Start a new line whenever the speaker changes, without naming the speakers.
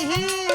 হে